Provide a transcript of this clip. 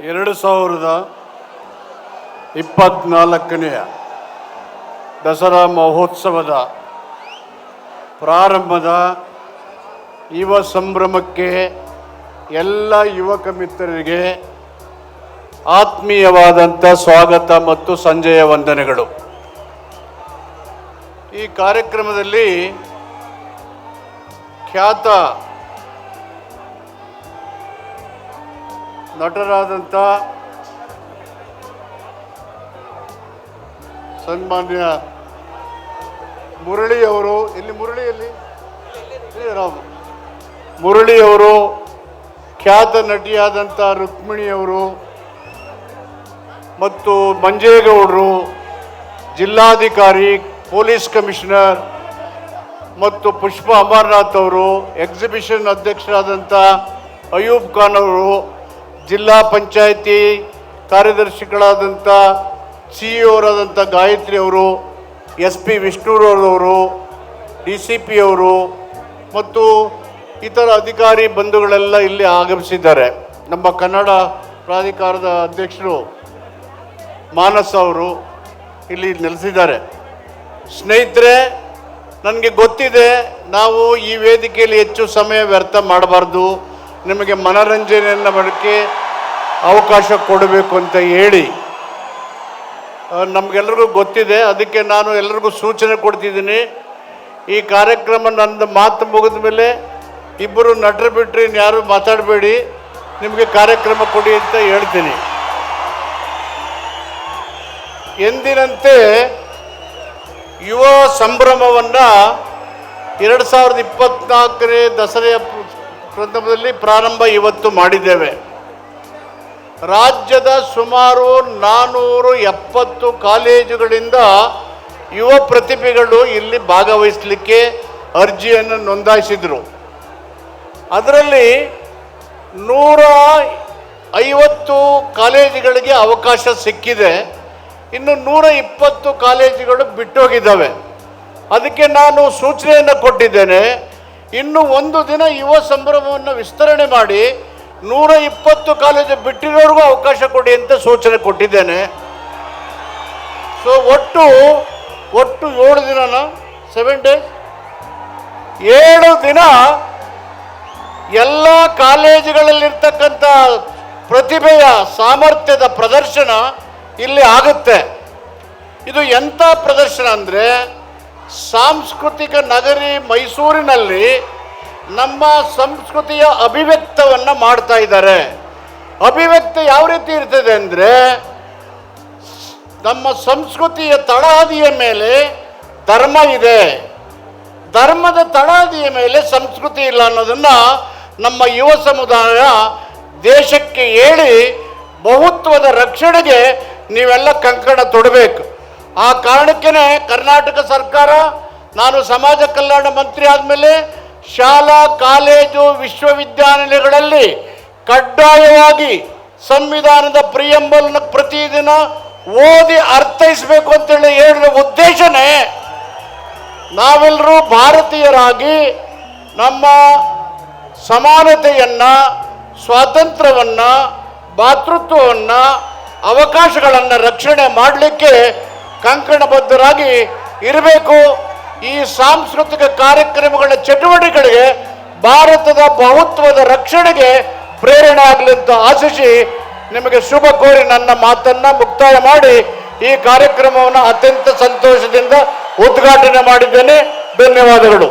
ಎರಡು ಸಾವಿರದ ಇಪ್ಪತ್ನಾಲ್ಕನೆಯ ದಸರಾ ಮಹೋತ್ಸವದ ಪ್ರಾರಂಭದ ಯುವ ಸಂಭ್ರಮಕ್ಕೆ ಎಲ್ಲ ಯುವಕ ಮಿತ್ರರಿಗೆ ಆತ್ಮೀಯವಾದಂಥ ಸ್ವಾಗತ ಮತ್ತು ಸಂಜೆಯ ವಂದನೆಗಳು. ಈ ಕಾರ್ಯಕ್ರಮದಲ್ಲಿ ಖ್ಯಾತ ನಟರಾದಂಥ ಸನ್ಮಾನ್ಯ ಮುರಳಿಯವರು ಇಲ್ಲಿ ಮುರಳಿಯಲ್ಲಿ ರಾಮ್ ಮುರಳಿಯವರು ಖ್ಯಾತ ನಟಿಯಾದಂಥ ರುಕ್ಮಿಣಿಯವರು ಮತ್ತು ಮಂಜೇಗೌಡರು, ಜಿಲ್ಲಾಧಿಕಾರಿ, ಪೊಲೀಸ್ ಕಮಿಷನರ್ ಮತ್ತು ಪುಷ್ಪ ಅಮರ್ನಾಥ್ ಅವರು, ಎಕ್ಸಿಬಿಷನ್ ಅಧ್ಯಕ್ಷರಾದಂಥ ಅಯೂಬ್ ಖಾನ್ ಅವರು ಜಿಲ್ಲಾ ಪಂಚಾಯಿತಿ ಕಾರ್ಯದರ್ಶಿಗಳಾದಂಥ ಸಿ ಅವರಾದಂಥ ಗಾಯತ್ರಿ ಅವರು ಎಸ್ ಪಿ ವಿಷ್ಣುರವರು ಡಿ ಸಿ ಪಿ ಅವರು ಮತ್ತು ಇತರ ಅಧಿಕಾರಿ ಬಂಧುಗಳೆಲ್ಲ ಇಲ್ಲಿ ಆಗಮಿಸಿದ್ದಾರೆ. ನಮ್ಮ ಕನ್ನಡ ಪ್ರಾಧಿಕಾರದ ಅಧ್ಯಕ್ಷರು ಮಾನಸ್ ಅವರು ಇಲ್ಲಿ ನೆಲೆಸಿದ್ದಾರೆ. ಸ್ನೇಹಿತರೆ, ನನಗೆ ಗೊತ್ತಿದೆ, ನಾವು ಈ ವೇದಿಕೆಯಲ್ಲಿ ಹೆಚ್ಚು ಸಮಯ ವ್ಯರ್ಥ ಮಾಡಬಾರ್ದು. ನಿಮಗೆ ಮನೋರಂಜನೆಯನ್ನು ಮಾಡೋಕ್ಕೆ ಅವಕಾಶ ಕೊಡಬೇಕು ಅಂತ ಹೇಳಿ ನಮಗೆಲ್ಲರಿಗೂ ಗೊತ್ತಿದೆ. ಅದಕ್ಕೆ ನಾನು ಎಲ್ಲರಿಗೂ ಸೂಚನೆ ಕೊಡ್ತಿದ್ದೀನಿ. ಈ ಕಾರ್ಯಕ್ರಮ ನನ್ನ ಮಾತು ಮುಗಿದ ಮೇಲೆ ಇಬ್ಬರು ನಟರು ಬಿಟ್ಟರೆ ಯಾರು ಮಾತಾಡಬೇಡಿ. ನಿಮಗೆ ಕಾರ್ಯಕ್ರಮ ಕೊಡಿ ಅಂತ ಹೇಳ್ತೀನಿ. ಎಂದಿನಂತೆ ಯುವ ಸಂಭ್ರಮವನ್ನು ಎರಡು ಸಾವಿರದ ಇಪ್ಪತ್ನಾಲ್ಕನೇ ದಸರೆಯ ಸಂದರ್ಭದಲ್ಲಿ ಪ್ರಾರಂಭ ಇವತ್ತು ಮಾಡಿದ್ದೇವೆ. ರಾಜ್ಯದ ಸುಮಾರು ನಾನ್ನೂರು ಎಪ್ಪತ್ತು ಕಾಲೇಜುಗಳಿಂದ ಯುವ ಪ್ರತಿಭೆಗಳು ಇಲ್ಲಿ ಭಾಗವಹಿಸಲಿಕ್ಕೆ ಅರ್ಜಿಯನ್ನು ನೋಂದಾಯಿಸಿದರು. ಅದರಲ್ಲಿ ನೂರ ಐವತ್ತು ಕಾಲೇಜುಗಳಿಗೆ ಅವಕಾಶ ಸಿಕ್ಕಿದೆ. ಇನ್ನು ನೂರ ಇಪ್ಪತ್ತು ಕಾಲೇಜುಗಳು ಬಿಟ್ಟೋಗಿದ್ದಾವೆ. ಅದಕ್ಕೆ ನಾನು ಸೂಚನೆಯನ್ನು ಕೊಟ್ಟಿದ್ದೇನೆ. ಇನ್ನು ಒಂದು ದಿನ ಯುವ ಸಂಭ್ರಮವನ್ನು ವಿಸ್ತರಣೆ ಮಾಡಿ ನೂರ ಇಪ್ಪತ್ತು ಕಾಲೇಜು ಬಿಟ್ಟಿರೋರಿಗೂ ಅವಕಾಶ ಕೊಡಿ ಅಂತ ಸೂಚನೆ ಕೊಟ್ಟಿದ್ದೇನೆ. ಸೊ ಒಟ್ಟು ಒಟ್ಟು ಏಳು ದಿನನ? ಸೆವೆನ್ ಡೇಸ್ ಏಳು ದಿನ ಎಲ್ಲ ಕಾಲೇಜುಗಳಲ್ಲಿರ್ತಕ್ಕಂಥ ಪ್ರತಿಭೆಯ ಸಾಮರ್ಥ್ಯದ ಪ್ರದರ್ಶನ ಇಲ್ಲಿ ಆಗುತ್ತೆ. ಇದು ಎಂಥ ಪ್ರದರ್ಶನ ಅಂದರೆ ಸಾಂಸ್ಕೃತಿಕ ನಗರಿ ಮೈಸೂರಿನಲ್ಲಿ ನಮ್ಮ ಸಂಸ್ಕೃತಿಯ ಅಭಿವ್ಯಕ್ತವನ್ನು ಮಾಡ್ತಾ ಇದ್ದಾರೆ. ಅಭಿವ್ಯಕ್ತ ಯಾವ ರೀತಿ ಇರ್ತದೆ ಅಂದರೆ, ನಮ್ಮ ಸಂಸ್ಕೃತಿಯ ತಳಹದಿಯ ಮೇಲೆ ಧರ್ಮ ಇದೆ. ಧರ್ಮದ ತಳಹದಿಯ ಮೇಲೆ ಸಂಸ್ಕೃತಿ ಇಲ್ಲ ಅನ್ನೋದನ್ನು ನಮ್ಮ ಯುವ ಸಮುದಾಯ ದೇಶಕ್ಕೆ ಹೇಳಿ ಬಹುತ್ವದ ರಕ್ಷಣೆಗೆ ನೀವೆಲ್ಲ ಕಂಕಣ ತೊಡಬೇಕು. ಆ ಕಾರಣಕ್ಕೇನೆ ಕರ್ನಾಟಕ ಸರ್ಕಾರ, ನಾನು ಸಮಾಜ ಕಲ್ಯಾಣ ಮಂತ್ರಿ ಆದಮೇಲೆ ಶಾಲಾ, ಕಾಲೇಜು, ವಿಶ್ವವಿದ್ಯಾನಿಲಯಗಳಲ್ಲಿ ಕಡ್ಡಾಯವಾಗಿ ಸಂವಿಧಾನದ ಪ್ರಿಯಂಬಲ್ನ ಪ್ರತಿದಿನ ಓದಿ ಅರ್ಥೈಸಬೇಕು ಅಂತೇಳಿ ಹೇಳಿದ ಉದ್ದೇಶನೇ ನಾವೆಲ್ಲರೂ ಭಾರತೀಯರಾಗಿ ನಮ್ಮ ಸಮಾನತೆಯನ್ನು, ಸ್ವಾತಂತ್ರ್ಯವನ್ನು, ಭಾತೃತ್ವವನ್ನು, ಅವಕಾಶಗಳನ್ನು ರಕ್ಷಣೆ ಮಾಡಲಿಕ್ಕೆ ಕಂಕಣಬದ್ಧರಾಗಿ ಇರಬೇಕು. ಈ ಸಾಂಸ್ಕೃತಿಕ ಕಾರ್ಯಕ್ರಮಗಳ ಚಟುವಟಿಕೆಗಳಿಗೆ ಭಾರತದ ಬಹುತ್ವದ ರಕ್ಷಣೆಗೆ ಪ್ರೇರಣೆ ಆಗಲಿ ಅಂತ ಆಶಿಸಿ ನಿಮಗೆ ಶುಭ ಕೋರಿ ನನ್ನ ಮಾತನ್ನ ಮುಕ್ತಾಯ ಮಾಡಿ ಈ ಕಾರ್ಯಕ್ರಮವನ್ನು ಅತ್ಯಂತ ಸಂತೋಷದಿಂದ ಉದ್ಘಾಟನೆ ಮಾಡಿದ್ದೇನೆ. ಧನ್ಯವಾದಗಳು.